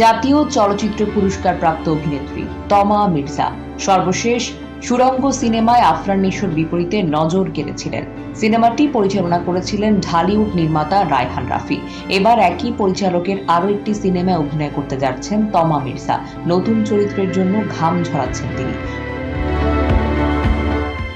জাতীয় চলচ্চিত্র পুরস্কার প্রাপ্ত অভিনেত্রী তমা মির্জা। সর্বশেষ সুরঙ্গ সিনেমায় আফরান নিশোর বিপরীতে নজর কেড়েছিলেন। সিনেমাটি পরিচালনা করেছিলেন ঢালিউড নির্মাতা রায়হান রাফি। এবার একই পরিচালকের আরও একটি সিনেমায় অভিনয় করতে যাচ্ছেন তমা মির্জা। নতুন চরিত্রের জন্য ঘাম ঝরাচ্ছেন তিনি।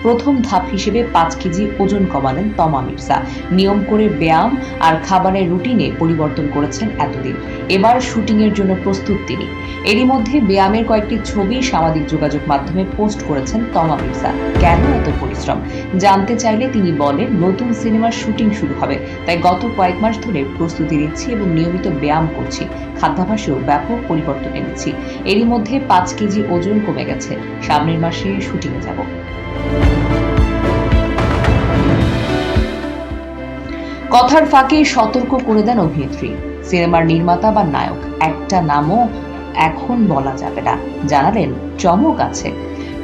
প্রথম ধাপ হিসেবে পাঁচ কেজি ওজন কমালেন তমা মির্জা। নিয়ম করে ব্যায়াম আর খাবারের রুটিনে পরিবর্তন করেছেন এতদিন। এবার শুটিংয়ের জন্য প্রস্তুত তিনি। এরই মধ্যে ব্যায়ামের কয়েকটি ছবি সামাজিক যোগাযোগ মাধ্যমে পোস্ট করেছেন তমা মির্জা। কেন এত পরিশ্রম? জানতে চাইলে তিনি বলেন, নতুন সিনেমার শুটিং শুরু হবে, তাই গত কয়েক মাস ধরে প্রস্তুতি নিচ্ছি এবং নিয়মিত ব্যায়াম করছি। খাদ্যাভ্যাসেও ব্যাপক পরিবর্তন এনেছি। এরই মধ্যে পাঁচ কেজি ওজন কমে গেছে। সামনের মাসে শুটিংয়ে যাব। কথার ফাঁকে সতর্ক করে দেন অভিনেত্রী। সিনেমার নির্মাতা বা নায়ক, একটা নামও এখন বলা যাবে না। জানালেন, চমক আছে।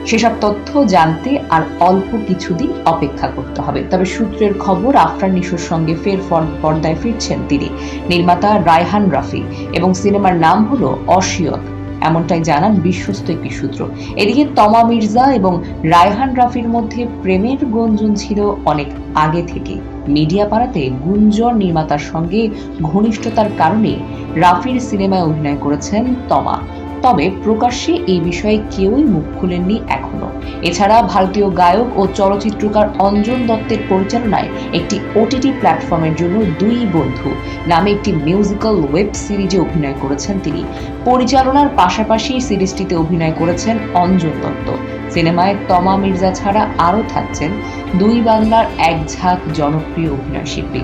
সেসব তথ্য জানতে আর অল্প কিছুদিন অপেক্ষা করতে হবে। তবে সূত্রের খবর, আফরান নিশোর সঙ্গে ফের পর্দায় ফিরছেন তিনি। নির্মাতা রায়হান রাফি এবং সিনেমার নাম হলো অসিয়ত এমনটাই জানান বিশ্বস্ত একটি সূত্র। এদিকে তমা মির্জা এবং রায়হান রাফির মধ্যে প্রেমের গুঞ্জন ছিল অনেক আগে থেকে। মিডিয়া পাড়াতে গুঞ্জন নির্মাতার সঙ্গে ঘনিষ্ঠতার কারণে রাফির সিনেমায় অভিনয় করেছেন তমা। তবে প্রকাশ্যে এই বিষয়ে কেউই মুখ খুলেননি এখনও। এছাড়া ভারতীয় গায়ক ও চলচ্চিত্রকার অঞ্জন দত্তের পরিচালনায় একটি ওটিটি প্ল্যাটফর্মের জন্য দুই বন্ধু নামে একটি মিউজিক্যাল ওয়েব সিরিজে অভিনয় করেছেন তিনি। পরিচালনার পাশাপাশি সিরিজটিতে অভিনয় করেছেন অঞ্জন দত্ত। সিনেমায় তমা মির্জা ছাড়া আরও থাকছেন দুই বাংলার এক ঝাঁক জনপ্রিয় অভিনয় শিল্পী